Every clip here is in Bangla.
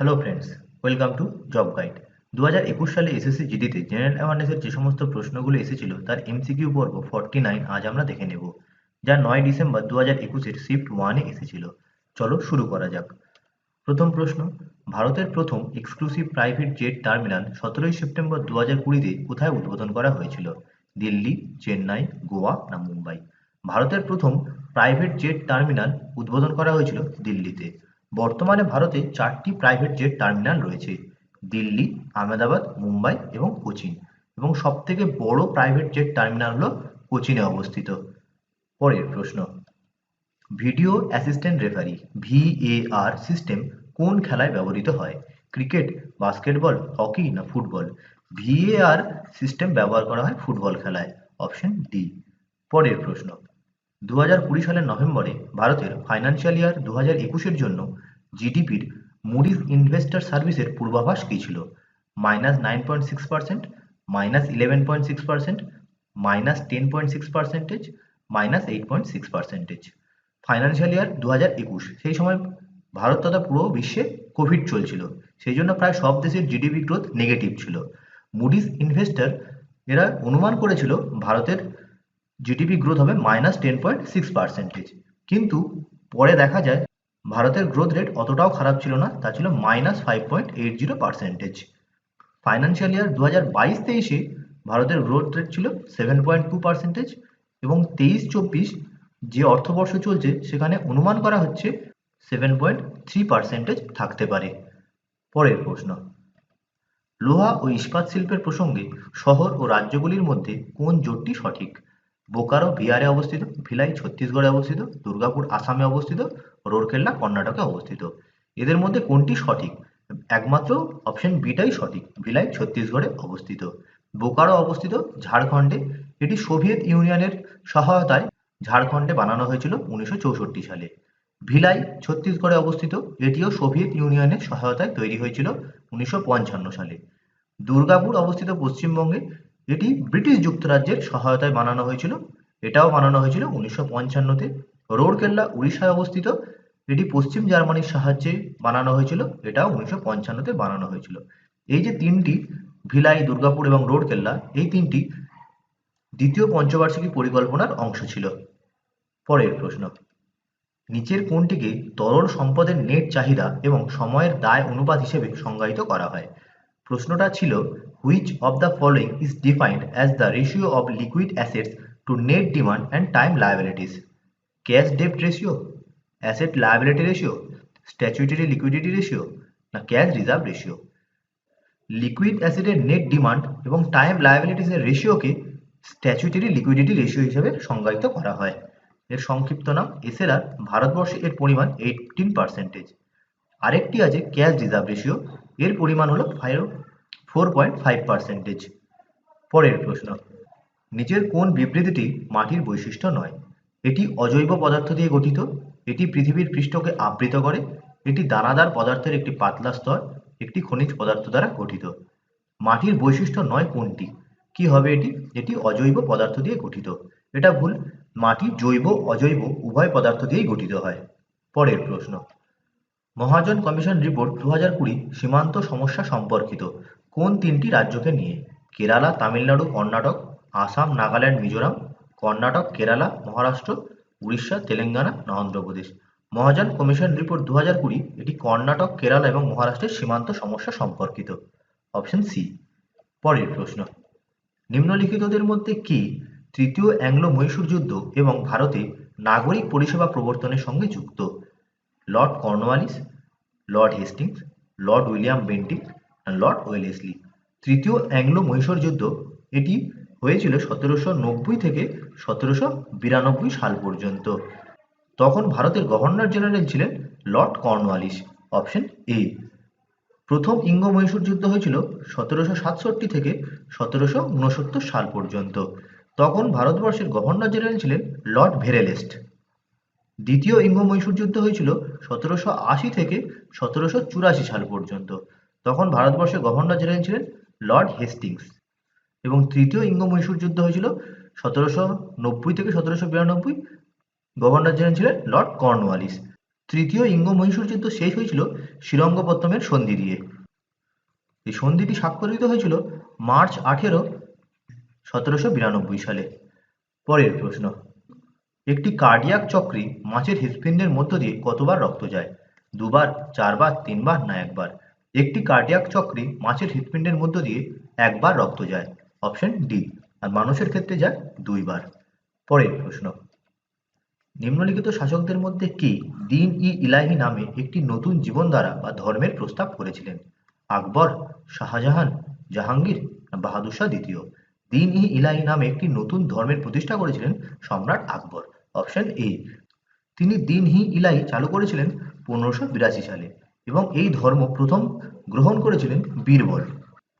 Hello friends welcome to job guide দু হাজার একুশ সালে এসএসসি জিডিতে জেনারেল অ্যাওয়ারনেসের যে সমস্ত প্রশ্নগুলো এসেছিল, তার এমসিকিউ পর্ব ফর্টি নাইন আজ আমরা দেখে নেব, যা নয় ডিসেম্বর দু হাজার একুশের শিফট ওয়ানে এসেছিল। চলো শুরু করা যাক। প্রথম প্রশ্ন, ভারতের প্রথম এক্সক্লুসিভ প্রাইভেট জেট টার্মিনাল সতেরোই সেপ্টেম্বর দু হাজার কুড়িতে কোথায় উদ্বোধন করা হয়েছিল? দিল্লি, চেন্নাই, গোয়া না মুম্বাই? ভারতের প্রথম প্রাইভেট জেট টার্মিনাল উদ্বোধন করা হয়েছিল দিল্লিতে। বর্তমানে ভারতে চারটি প্রাইভেট জেট টার্মিনাল রয়েছে। দিল্লি, আহমেদাবাদ, মুম্বাই এবং কোচিন। এবং সব থেকে বড় প্রাইভেট জেট টার্মিনাল হলো কোচিনে অবস্থিত। পরের প্রশ্ন video assistant referee VAR system কোন খেলায় ব্যবহৃত হয়? ক্রিকেট বাস্কেটবল হকি না ফুটবল ভিএআর সিস্টেম ব্যবহার করা হয় ফুটবল খেলায়। অপশন ডি পরের প্রশ্ন দু হাজার কুড়ি সালের নভেম্বরে ভারতের ফাইন্যান্সিয়াল ইয়ার দু হাজার একুশের জন্য জিডিপির মুডিস ইনভেস্টর সার্ভিসের পূর্বাভাস কী ছিল? Minus nine point six percent minus eleven point six percent minus ten point six percentage minus eight point six percentage financial year দু হাজার একুশ, সেই সময় ভারত তথা পুরো বিশ্বে কোভিড চলছিল, সেই জন্য প্রায় সব দেশের জিডিপি গ্রোথ নেগেটিভ ছিল। মুডিস ইনভেস্টর এরা অনুমান করেছিল ভারতের জিডিপি গ্রোথ হবে minus ten point six percentage কিন্তু পরে দেখা যায়, ভারতের গ্রোথ রেট অতটাও খারাপ ছিল না, তা ছিল minus five point eight zero percentage financial year দু হাজার বাইশ তেইশে ভারতের গ্রোথ রেট ছিল সেভেন পয়েন্ট টু পার্সেন্টেজ এবং তেইশ চব্বিশ যে অর্থবর্ষ চলছে, সেখানে অনুমান করা হচ্ছে সেভেন পয়েন্ট থ্রি পার্সেন্টেজ থাকতে পারে। পরের প্রশ্ন, লোহা ও ইস্পাত শিল্পের প্রসঙ্গে শহর ও রাজ্যগুলির মধ্যে কোন জোটটি সঠিক? বোকারো বিহারে অবস্থিত, ভিলাই ছত্তিশগড়ে অবস্থিত, দুর্গাপুর আসামে অবস্থিত, রোরকেল্লা কর্ণাটকে অবস্থিত। এদের মধ্যে কোনটি সঠিক? একমাত্র অপশন বিটাই সঠিক, ভিলাই ছত্তিশগড়ে অবস্থিত। বোকারো অবস্থিত ঝাড়খণ্ডে, এটি সোভিয়েত ইউনিয়নের সহায়তায় ঝাড়খণ্ডে বানানো হয়েছিল উনিশশো চৌষট্টি সালে। ভিলাই ছত্তিশগড়ে অবস্থিত, এটিও সোভিয়েত ইউনিয়নের সহায়তায় তৈরি হয়েছিল উনিশশো পঞ্চান্ন সালে। দুর্গাপুর অবস্থিত পশ্চিমবঙ্গে এটি ব্রিটিশ যুক্তরাজ্যের সহায়তায় বানানো হয়েছিল। এটাও বানানো হয়েছিল উনিশশো পঞ্চান্নতে। রোডকেল্লা উড়িষ্যায় অবস্থিত। এটি পশ্চিম জার্মানির সাহায্যে বানানো হয়েছিল। এটাও উনিশশো পঞ্চান্নতে বানানো হয়েছিল। এই যে তিনটি ভিলাই, দুর্গাপুর এবং রোডকেল্লা এই তিনটি দ্বিতীয় পঞ্চবার্ষিকী পরিকল্পনার অংশ ছিল। পরের প্রশ্ন। নিচের কোনটিকে তরল সম্পদের নেট চাহিদা এবং সময়ের দায় অনুপাত হিসেবে সংজ্ঞায়িত করা হয়? প্রশ্নটা ছিল which of the following is defined as the ratio of liquid assets to net demand and time liabilities cash ডেপ্ট ratio asset liability ratio statutory liquidity ratio না ক্যাশ রিজার্ভ রেশিও লিকুইড অ্যাসেটের নেট ডিমান্ড এবং টাইম লায়াবিলিটিসের রেশিওকে স্ট্যাচুটারি লিকুইডিটি রেশিও হিসেবে সংজ্ঞায়িত করা হয়। এর সংক্ষিপ্ত নাম এসএলআর, ভারতবর্ষে এর পরিমাণ এইটিন পার্সেন্টেজ আরেকটি আছে ক্যাশ রিজার্ভ রেশিও এর পরিমাণ হলো five four point five percentage পরের প্রশ্ন, নিচের কোন বিবৃতিটি মাটির বৈশিষ্ট্য নয়? এটি অজৈব পদার্থ দিয়ে গঠিত, এটি পৃথিবীর পৃষ্ঠকে আবৃত করে, এটি দানাদার পদার্থের একটি পাতলা স্তর, একটি খনিজ পদার্থ দ্বারা গঠিত। মাটির বৈশিষ্ট্য নয় কোনটি? কি হবে এটি? এটি অজৈব পদার্থ দিয়ে গঠিত। এটা ভুল, মাটি জৈব অজৈব উভয় পদার্থ দিয়েই গঠিত হয়। পরের প্রশ্ন মহাজন কমিশন রিপোর্ট দু হাজার কুড়ি সীমান্ত সমস্যা সম্পর্কিত। কোন তিনটি রাজ্যকে নিয়ে? কেরালা, তামিলনাড়ু, কর্ণাটক, আসাম, নাগাল্যান্ড, মিজোরাম, কর্ণাটক, কেরালা, মহারাষ্ট্র, উড়িষ্যা, তেলেঙ্গানা, অন্ধ্রপ্রদেশ। মহাজন কমিশন রিপোর্ট দু হাজার কুড়ি এটি কর্ণাটক, কেরালা এবং মহারাষ্ট্রের সীমান্ত সমস্যা সম্পর্কিত। Option C. পরের প্রশ্ন। নিম্নলিখিতদের মধ্যে কি তৃতীয় অ্যাংলো মহীশূর যুদ্ধ এবং ভারতে নাগরিক পরিষেবা প্রবর্তনের সঙ্গে যুক্ত? Lord Cornwallis Lord Hastings Lord William Bentinck Lord Wellesley তৃতীয় অ্যাংলো মহীশূর যুদ্ধ, এটি হয়েছিল সতেরোশো নব্বই থেকে সতেরোশো বিরানব্বই সাল পর্যন্ত। তখন ভারতের গভর্নর জেনারেল ছিলেন লর্ড কর্নওয়ালিস অপশন এ প্রথম ইঙ্গ মহীশূর যুদ্ধ হয়েছিল সতেরোশো সাতষট্টি থেকে সতেরোশো উনসত্তর সাল পর্যন্ত। তখন ভারতবর্ষের গভর্নর জেনারেল ছিলেন লর্ড ভেরেলেস্ট দ্বিতীয় ইঙ্গ মহীশূর যুদ্ধ হয়েছিল সতেরোশো আশি থেকে সতেরোশো চুরাশি সাল পর্যন্ত। তখন ভারতবর্ষের গভর্নর জেনারেল ছিলেন লর্ড হেস্টিংস। এবং তৃতীয় ইঙ্গ মহীশূর যুদ্ধ হয়েছিল সতেরোশো নব্বই থেকে সতেরোশো বিরানব্বই। গভর্নর জেনারেল ছিলেন লর্ড কর্নওয়ালিস। তৃতীয় ইঙ্গ মহীশূর যুদ্ধ শেষ হয়েছিল শ্রীরঙ্গপত্তমের সন্ধি দিয়ে। এই সন্ধিটি স্বাক্ষরিত হয়েছিল মার্চ আঠেরো সতেরোশো বিরানব্বই সালে। পরের প্রশ্ন। একটি কার্ডিয়াক চক্রে মাছের হৃৎপিণ্ডের মধ্য দিয়ে কতবার রক্ত যায়? দুবার, চারবার, তিনবার না একবার? একটি কার্ডিয়াক চক্রে মাছের হৃৎপিণ্ডের মধ্য দিয়ে একবার রক্ত যায়। অপশন ডি আর মানুষের ক্ষেত্রে যায় দুইবার। পরের প্রশ্ন। নিম্নলিখিত শাসকদের মধ্যে কে দিন ই ইলাহি নামে একটি নতুন জীবনধারা বা ধর্মের প্রস্তাব করেছিলেন? আকবর, শাহজাহান, জাহাঙ্গীর বাহাদুর শাহ দ্বিতীয়? দিন ই ইলাহি নামে একটি নতুন ধর্মের প্রতিষ্ঠা করেছিলেন সম্রাট আকবর। অপশন এ তিনি দিন হি ইলাহি চালু করেছিলেন পনেরোশো বিরাশি সালে এবং এই ধর্ম প্রথম গ্রহণ করেছিলেন বীরবল,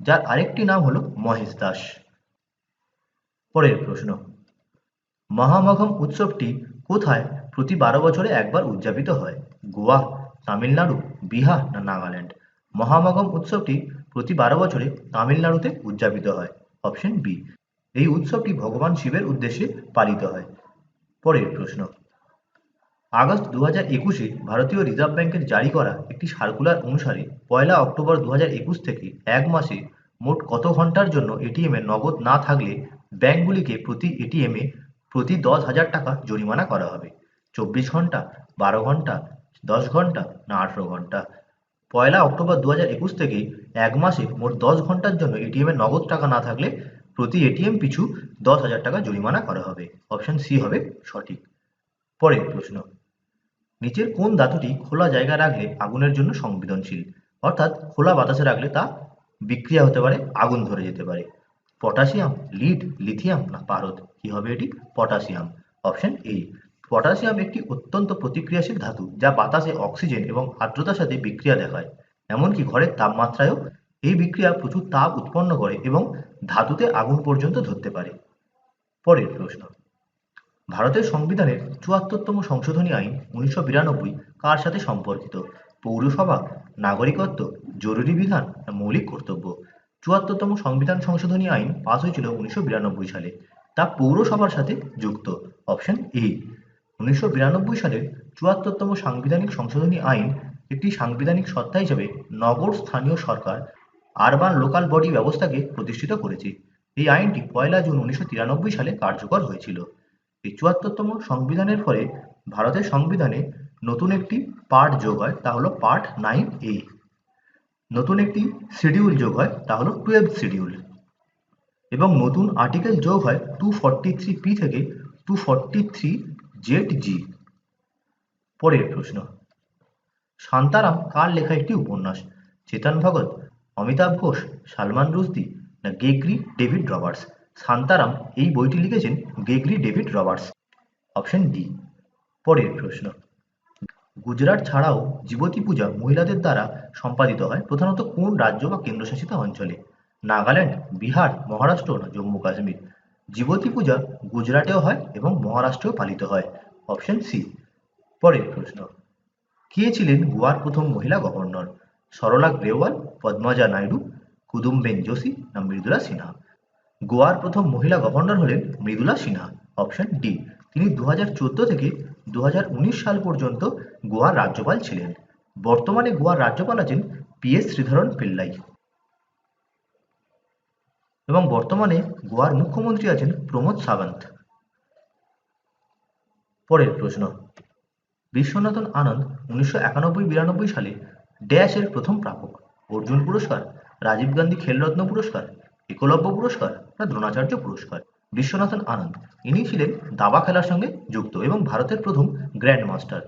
যার আরেকটি নাম হলো মহেশ দাস। পরের প্রশ্ন, মহামঘম উৎসবটি কোথায় প্রতি বারো বছরে একবার উদযাপিত হয়? গোয়া, তামিলনাড়ু, বিহার না নাগাল্যান্ড? মহামগম উৎসবটি প্রতি বারো বছরে তামিলনাড়ুতে উদযাপিত হয়। অপশন বি এই উৎসবটি ভগবান শিবের উদ্দেশ্যে পালিত হয়। পরের প্রশ্ন। আগস্ট দু হাজার একুশে ভারতীয় রিজার্ভ ব্যাংকের জারি করা একটি সার্কুলার অনুসারে পয়লা অক্টোবর দু একুশ থেকে এক মাসে মোট কত ঘণ্টার জন্য এটিএমে নগদ না থাকলে ব্যাংকগুলিকে প্রতি এটিএমে প্রতি দশ হাজার টাকা জরিমানা করা হবে। চব্বিশ ঘণ্টা, বারো ঘণ্টা, দশ ঘণ্টা না আঠেরো ঘণ্টা? পয়লা অক্টোবর দু হাজার একুশ থেকে এক মাসে মোট দশ ঘণ্টার জন্য এটিএমে নগদ টাকা না থাকলে প্রতি এটিএম পিছু দশ হাজার টাকা জরিমানা করা হবে। অপশন সি হবে সঠিক। পরের প্রশ্ন, নিচের কোন ধাতুটি খোলা জায়গায় রাখলে আগুনের জন্য সংবেদনশীল? অর্থাৎ খোলা বাতাসে রাখলে তা বিক্রিয়া হতে পারে, আগুন ধরে যেতে পারে। পটাশিয়াম, লিড, লিথিয়াম না পারদ? কি হবে এটি? পটাশিয়াম। অপশন এ, পটাশিয়াম একটি অত্যন্ত প্রতিক্রিয়াশীল ধাতু যা বাতাসে অক্সিজেন এবং আর্দ্রতার সাথে বিক্রিয়া দেখায়। এমনকি ঘরের তাপমাত্রায়ও এই বিক্রিয়া প্রচুর তাপ উৎপন্ন করে এবং ধাতুতে আগুন পর্যন্ত ধরতে পারে। পরের প্রশ্ন। ভারতের সংবিধানের চুয়াত্তরতম সংশোধনী আইন উনিশশো বিরানব্বই কার সাথে সম্পর্কিত? পৌরসভা, নাগরিকত্ব, জরুরি বিধান মৌলিক কর্তব্য? চুয়াত্তরতম সংবিধান সংশোধনী আইন পাস হয়েছিল উনিশশো বিরানব্বই সালে। তা পৌরসভার সাথে যুক্ত। Option A. উনিশশো বিরানব্বই সালের চুয়াত্তরতম সাংবিধানিক সংশোধনী আইন একটি সাংবিধানিক সত্তা হিসেবে নগর স্থানীয় সরকার আরবান লোকাল বডি ব্যবস্থাকে প্রতিষ্ঠিত করেছে। এই আইনটি পয়লা জুন উনিশশো তিরানব্বই সালে কার্যকর হয়েছিল। এই চুয়াত্তরতম সংবিধানের ফলে ভারতের সংবিধানে নতুন একটি পার্ট যোগ হয়, তা হলো পার্ট নাইন এ। নতুন একটি শিডিউল যোগ হয়, তা হলো টুয়েলভ শিডিউল। এবং নতুন আর্টিকেল যোগ হয় টু ফর্টি থ্রি পি থেকে two forty three Z G. পরের প্রশ্ন। শান্তারাম কার লেখা একটি উপন্যাস? চেতন ভগত অমিতাভ ঘোষ, সালমান রুশদি না গেগরি ডেভিড রবার্টস? শান্তারাম এই বইটি লিখেছেন Gregory David Roberts. Option D, পরের প্রশ্ন। গুজরাট ছাড়াও জীবতী পূজা মহিলাদের দ্বারা সম্পাদিত হয়, প্রধানত কোন রাজ্য বা কেন্দ্রশাসিত অঞ্চলে? নাগাল্যান্ড, বিহার, মহারাষ্ট্র না জম্মু কাশ্মীর? জীবতী পূজা গুজরাটেও হয় এবং মহারাষ্ট্রেও পালিত হয়। অপশন সি, পরের প্রশ্ন। কে ছিলেন গোয়ার প্রথম মহিলা গভর্নর? সরলা গ্রেওয়াল পদ্মজা নাইডু, কুদুম্বেন যোশী না মৃদুলা সিনহা। গোয়ার প্রথম মহিলা গভর্নর হলেন মৃদুলা সিনহা, অপশন ডি। তিনি দু হাজার চোদ্দ থেকে দু সাল পর্যন্ত গোয়ার রাজ্যপাল ছিলেন। বর্তমানে গোয়ার রাজ্যপাল আছেন পি এস শ্রীধরন পিল্লাই। এবং বর্তমানে গোয়ার মুখ্যমন্ত্রী আছেন প্রমোদ সাবন্ত। পরের প্রশ্ন। বিশ্বনাথন আনন্দ উনিশশো একানব্বই বিরানব্বই সালে ড্যাশের প্রথম প্রাপক, অর্জুন পুরস্কার, রাজীব গান্ধী খেলরত্ন পুরস্কার, একলব্য পুরস্কার না দ্রোণাচার্য পুরস্কার? বিশ্বনাথন আনন্দ। ইনি ছিলেন দাবা খেলার সঙ্গে যুক্ত এবং ভারতের প্রথম গ্র্যান্ড মাস্টার।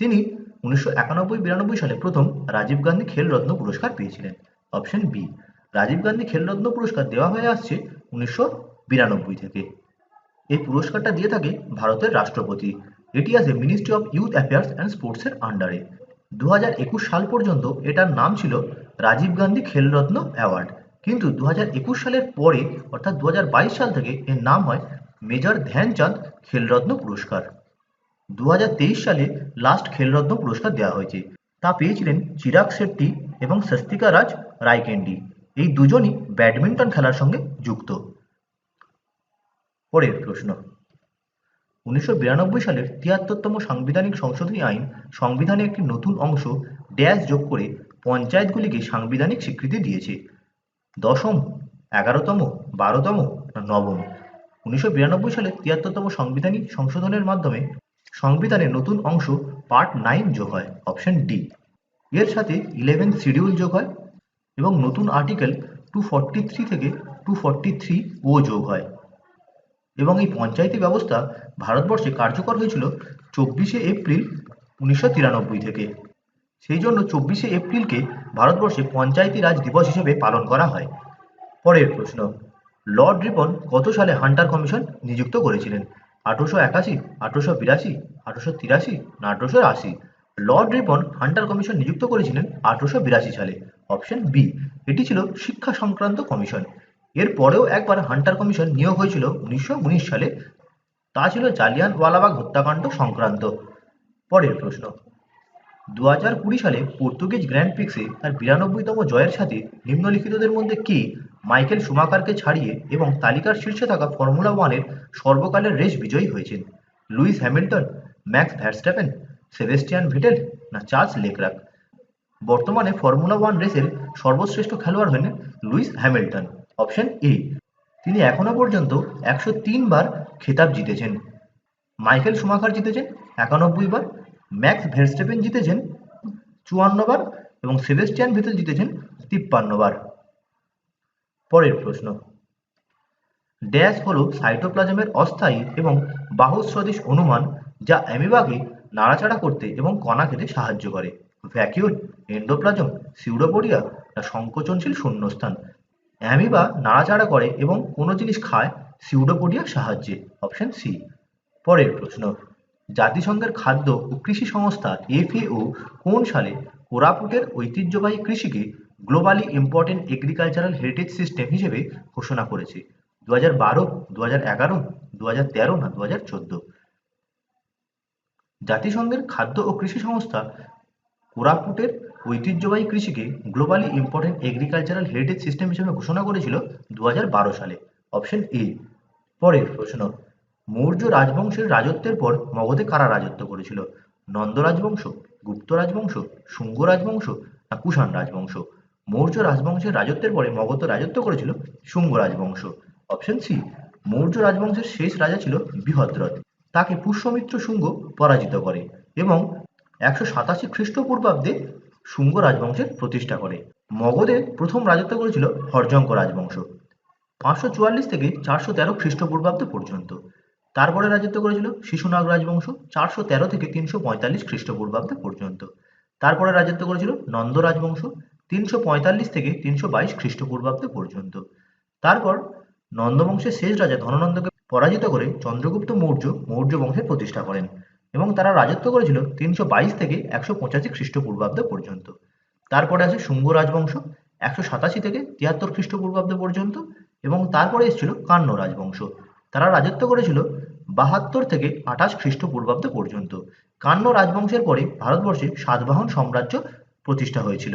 তিনি উনিশশো একানব্বই বিরানব্বই সালে প্রথম রাজীব গান্ধী খেলরত্ন পুরস্কার পেয়েছিলেন। অপশন বি, রাজীব গান্ধী খেলরত্ন পুরস্কার দেওয়া হয়ে আসছে উনিশশো বিরানব্বই থেকে। এই পুরস্কারটা দিয়ে থাকে ভারতের রাষ্ট্রপতি। এটি আছে Ministry of Youth Affairs and স্পোর্টসের আন্ডারে দু সাল পর্যন্ত এটার নাম ছিল রাজীব গান্ধী খেলরত্ন অ্যাওয়ার্ড। কিন্তু দু সালের পরে, অর্থাৎ দু সাল থেকে এর নাম হয় মেজর ধ্যানচাঁদ খেলরত্ন পুরস্কার। দু হাজার তেইশ সালে লাস্ট খেলরত্ন পুরস্কার দেওয়া হয়েছে। তা পেয়েছিলেন চিরাগ শেট্টি এবং স্বস্তিকা রাজ রায়কেন্ডি। এই দুজনই ব্যাডমিন্টন খেলার সঙ্গে যুক্ত। পরের প্রশ্ন। উনিশশো বিরানব্বই সালের তিয়াত্তরতম সাংবিধানিক সংশোধনী আইন সংবিধানে একটি নতুন অংশ, ড্যাশ, যোগ করে পঞ্চায়েতগুলিকে সাংবিধানিক স্বীকৃতি দিয়েছে। দশম, এগারোতম, বারোতম, নবম। উনিশশো বিরানব্বই সালের তিয়াত্তরতম সাংবিধানিক সংশোধনের মাধ্যমে সংবিধানের নতুন অংশ পার্ট নাইন যোগ হয়, অপশন ডি। এর সাথে ইলেভেন শিডিউল যোগ হয় এবং নতুন আর্টিকেল টু ফর্টি থ্রি থেকে টু ফর্টি থ্রি ও যোগ হয়। এবং এই পঞ্চায়েতি ব্যবস্থা ভারতবর্ষে কার্যকর হয়েছিল চব্বিশে এপ্রিল উনিশশো তিরানব্বই থেকে। সেই জন্য চব্বিশে এপ্রিলকে ভারতবর্ষে পঞ্চায়েতি রাজ দিবস হিসেবে পালন করা হয়। পরের প্রশ্ন, লর্ড রিপন কত সালে হান্টার কমিশন নিযুক্ত করেছিলেন? আঠারোশো একাশি, আঠারোশো বিরাশি, আঠারোশো তিরাশি না আঠারোশো আশি? লর্ড রিপন হান্টার কমিশন নিযুক্ত করেছিলেন আঠারোশো বিরাশি সালে। অপশন বি, এটি ছিল শিক্ষা সংক্রান্ত কমিশন। এর পরেও একবার হান্টার কমিশন নিয়োগ হয়েছিল উনিশশো উনিশ সালে। তা ছিল জালিয়ানওয়ালাবাগ হত্যাকাণ্ড সংক্রান্ত। পরের প্রশ্ন। দু হাজার কুড়ি সালে পর্তুগিজ গ্র্যান্ড প্রিক্সে তার বিরানব্বইতম জয়ের সাথে নিম্নলিখিতদের মধ্যে কে মাইকেল সুমাকারকে ছাড়িয়ে এবং তালিকার শীর্ষে থাকা ফর্মুলা ওয়ানের সর্বকালের রেস বিজয়ী হয়েছেন Lewis Hamilton, Max Verstappen, Sebastian Vettel no Charles Leclerc? বর্তমানে ফর্মুলা ওয়ান রেসের সর্বশ্রেষ্ঠ খেলোয়াড় হলেন লুইস হ্যামিল্টন। Option A. তিনি এখনও পর্যন্ত একশো তিন বার খেতাব জিতেছেন। মাইকেল সুমাকার জিতেছেন একানব্বই বার, ম্যাক্স ভেরস্টেপেন জিতেছেন চুয়ান্ন বার এবং সেবেস্টিয়ান ভেতেল জিতেছেন তিপ্পান্ন বার। পরের প্রশ্ন। ড্যাশ হলো সাইটোপ্লাজমের অস্থায়ী এবং বাহু সদৃশ অনুমান যা অ্যামিবাকে নাড়াচাড়া করতে এবং কণা খেতে সাহায্য করে। ভ্যাকিউল এন্ডোপ্লাজম, সিউডোপোডিয়া না সংকোচনশীল শূন্যস্থান। অ্যামিবা নাড়াচাড়া করে এবং কোনো জিনিস খায় সিউডোপোডিয়ার সাহায্যে। Option C. পরের প্রশ্ন। জাতিসংঘের খাদ্য ও কৃষি সংস্থা এফএও কোন সালে কোরাপুটের ঐতিহ্যবাহী কৃষিকে globally important agricultural heritage system হিসেবে ঘোষণা করেছে? দু হাজার বারো দু হাজার এগারো দু হাজার তেরো না দু হাজার চোদ্দ? জাতিসংঘের খাদ্য ও কৃষি সংস্থা কোরাপুটের ঐতিহ্যবাহী কৃষিকে globally important agricultural heritage system হিসেবে ঘোষণা করেছিল দুহাজার বারো সালে। অপশন এ পরের প্রশ্ন, মৌর্য রাজবংশের রাজত্বের পর মগধে কারা রাজত্ব করেছিল? নন্দ রাজবংশ, গুপ্ত রাজবংশ, শুঙ্গ রাজবংশ না কুষাণ রাজবংশ? মৌর্য রাজবংশের রাজত্বের পরে মগধ রাজত্ব করেছিল শুঙ্গ রাজবংশ। অপশন সি মৌর্য রাজবংশের শেষ রাজা ছিল বৃহদ্রথ। তাকে পুষ্যমিত্র শুঙ্গ পরাজিত করে এবং একশো সাতাশি খ্রিস্টপূর্বাব্দে শুঙ্গ রাজবংশের প্রতিষ্ঠা করে। মগধে প্রথম রাজত্ব করেছিল হরজঙ্ক রাজবংশ। পাঁচশো চুয়াল্লিশ থেকে চারশো তেরো খ্রিস্টপূর্বাব্দ পর্যন্ত। তারপরে রাজত্ব করেছিল শিশুনাগ রাজবংশ চারশো তেরো থেকে তিনশো পঁয়তাল্লিশ খ্রিস্টপূর্বাব্দ পর্যন্ত। তারপরে রাজত্ব করেছিল নন্দ রাজবংশ তিনশো পঁয়তাল্লিশ থেকে তিনশো বাইশ খ্রিস্টপূর্বাব্দ পর্যন্ত। তারপর নন্দবংশের শেষ রাজা ধননন্দকে পরাজিত করে চন্দ্রগুপ্ত মৌর্য মৌর্য বংশের প্রতিষ্ঠা করেন। এবং তারা রাজত্ব করেছিল তিনশো বাইশ থেকে একশো পঁচাশি খ্রিস্টপূর্বাব্দ পর্যন্ত। তারপরে আছে শুঙ্গ রাজবংশ, একশো সাতাশি থেকে তিয়াত্তর খ্রিস্টপূর্বাব্দ পর্যন্ত এবং তারপরে এসেছিল কান্ন রাজবংশ। তারা রাজত্ব করেছিল বাহাত্তর থেকে আঠাশ খ্রিস্টপূর্বাব্দ পর্যন্ত। কান্ন রাজবংশের পরে ভারতবর্ষে সাতবাহন সাম্রাজ্য প্রতিষ্ঠা হয়েছিল।